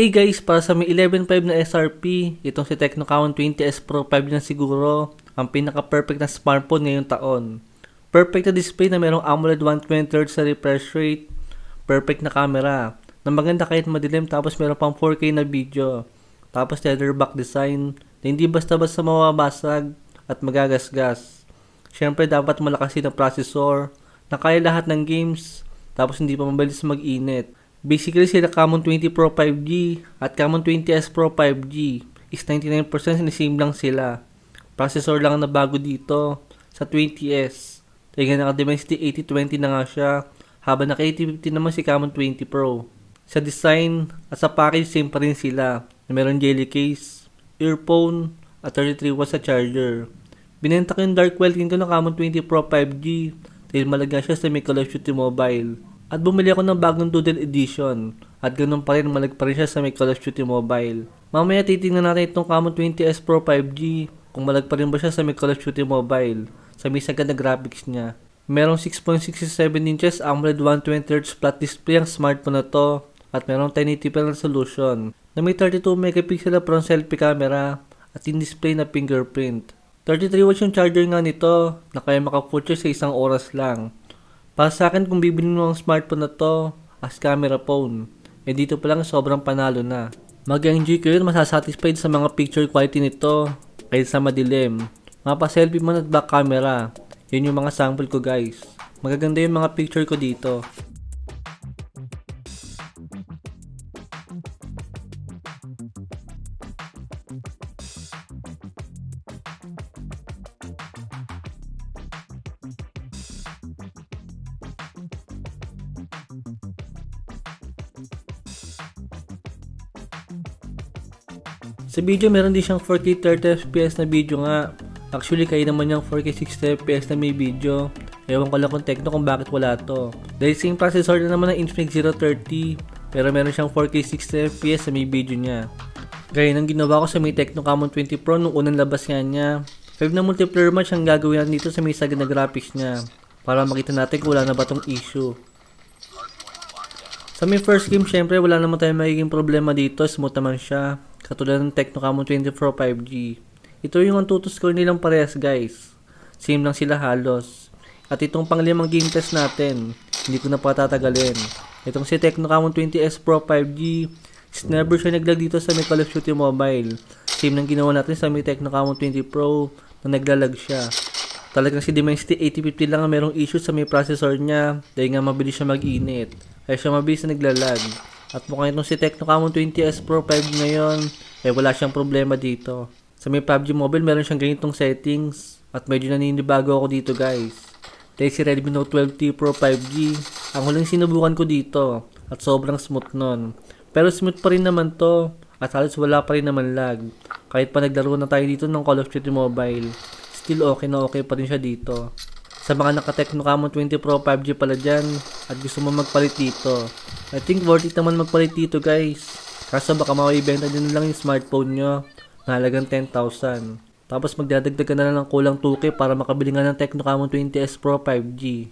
Hey guys, para sa may 11.5 na SRP, itong si Tecno Camon 20S Pro 5 na siguro ang pinaka-perfect na smartphone ngayong taon. Perfect na display na merong AMOLED 120Hz sa refresh rate, perfect na camera, na maganda kahit madilim tapos meron pang 4K na video, tapos leather back design na hindi basta-basta mawabasag at magagasgas. Siyempre dapat malakas din ang processor, na kaya lahat ng games, tapos hindi pa mabilis mag-init. Basically sila Camon 20 Pro 5G at Camon 20S Pro 5G is 99% same lang sila. Processor lang na bago dito sa 20S. Kaya naka Dimensity 8020 na nga siya habang naka 8050 naman si Camon 20 Pro. Sa design at sa package same pa rin sila meron jelly case, earphone at 33 watts sa charger. Binenta ko yung dark ko ng Camon 20 Pro 5G dahil malaga siya sa may Call of Mobile. At bumili ako ng bagong Doodle Edition. At ganun pa rin, malag pa rin siya sa may Call of Duty Mobile. Mamaya titingnan natin itong Camon 20S Pro 5G. Kung malag pa rin ba siya sa may Call of Duty Mobile. Sa may sagad na graphics niya. Merong 6.67 inches AMOLED 120Hz flat display ang smartphone na to. At merong 1080p resolution. Na may 32 megapixel na front selfie camera. At in-display na fingerprint. 33 watts yung charger nga nito na kaya maka-full charge sa isang oras lang. Para sa akin, kung bibili mo ang smartphone na to as camera phone, eh dito pa lang sobrang panalo na. Mag-enjoy kayo masasatisfied sa mga picture quality nito kahit sa madilim. Mapa-selfie mo at back camera. Yun yung mga sample ko guys. Magaganda yung mga picture ko dito. Sa video, meron din siyang 4K 30 FPS na video nga. Actually, kaya naman yung 4K 60 FPS na may video. Ewan ko lang kung techno kung bakit wala to. Dahil same processor na naman ng Infinix 030, pero meron siyang 4K 60 FPS na may video niya. Gaya ng ginawa ko sa may Tecno Camon 20 Pro nung unang labas nga niya. 5 na multiplayer match ang gagawin natin dito sa may sagad na graphics niya. Para makita natin kung wala na ba tong issue. Sa may first game, syempre wala naman tayong magiging problema dito. Smooth naman siya. Katulad ng Tecno Camon 20 Pro 5G. Ito yung Antutu score nilang parehas guys. Same lang sila halos. At itong panglimang game test natin, hindi ko na patatagalin. Itong si Tecno Camon 20S Pro 5G, is never siya naglag dito sa may Call of Duty Mobile. Same lang ginawa natin sa may Tecno Camon 20 Pro na naglalag siya. Talagang si Dimensity 8050 lang ang merong issue sa may processor niya dahil nga mabilis siya mag-init. Kaya siya mabilis na naglalag. At mukhang itong si Tecno Camon 20S Pro 5 ngayon, eh wala siyang problema dito. Sa may PUBG Mobile, meron siyang ganitong settings. At medyo naninibago ako dito guys. Dahil si Redmi Note 12T Pro 5G, ang huling sinubukan ko dito. At sobrang smooth nun. Pero smooth pa rin naman to. At halos wala pa rin naman lag. Kahit pa naglaro na tayo dito ng Call of Duty Mobile, still okay na okay pa rin siya dito. Sa mga naka-Tecno Camon 20 Pro 5G pala dyan at gusto mo magpalit dito, I think worth it naman magpalit dito guys. Kaso baka maibenta din lang yung smartphone nyo na halagang 10,000. Tapos magdadagdag na lang ng kulang 2K para makabili nga ng Tecno Camon 20S Pro 5G.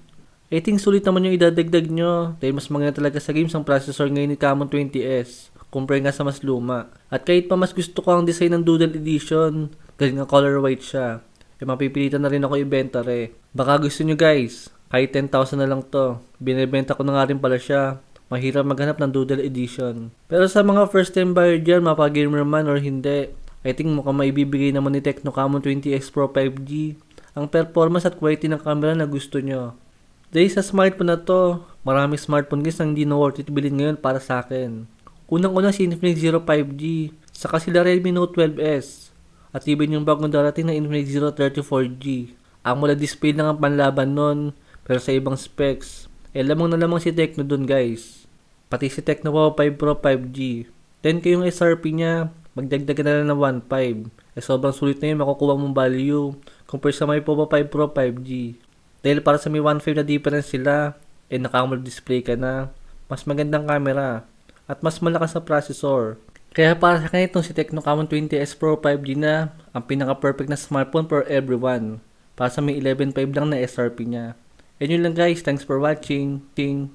I think sulit naman yung idadagdag nyo dahil mas maganda talaga sa games ang processor ngayon ni Camon 20S compare nga sa mas luma. At kahit pa mas gusto ko ang design ng Doodle Edition dahil nga color white siya, eh mapipilitan na rin ako ibenta re. Baka gusto nyo guys, kahit 10,000 na lang to. Binibenta ko na nga rin pala siya. Mahirap maghanap ng Doodle Edition. Pero sa mga first time buyer dyan, mapa-gamer man or hindi, I think mukhang maibibigay naman ni Tecno Camon 20X Pro 5G ang performance at quality ng camera na gusto nyo. Dahil sa smartphone na to, marami smartphone guys na hindi na worth it bilhin ngayon para sa akin. Unang-una si Infinix Zero 5G, saka sila Redmi Note 12S, at even yung bagong darating na Infinix Zero 34G. Ang mula display lang ang panlaban nun, pero sa ibang specs, eh lamang na lamang si Tecno dun guys. Pati si Tecno Wow 5 Pro 5G. 10k yung SRP niya, magdagdag na lang ng 1.5. Eh sobrang sulit na yun makukuha mong value compare sa may Poco 5 Pro 5G. Dahil para sa may 1.5 na difference sila, eh naka-AMOLED display ka na. Mas magandang camera at mas malakas sa processor. Kaya para sa akin itong si Tecno Camon 20S Pro 5G na ang pinaka-perfect na smartphone for everyone. Para sa may 11.5 lang na SRP niya. And yun lang guys, thanks for watching. Ting.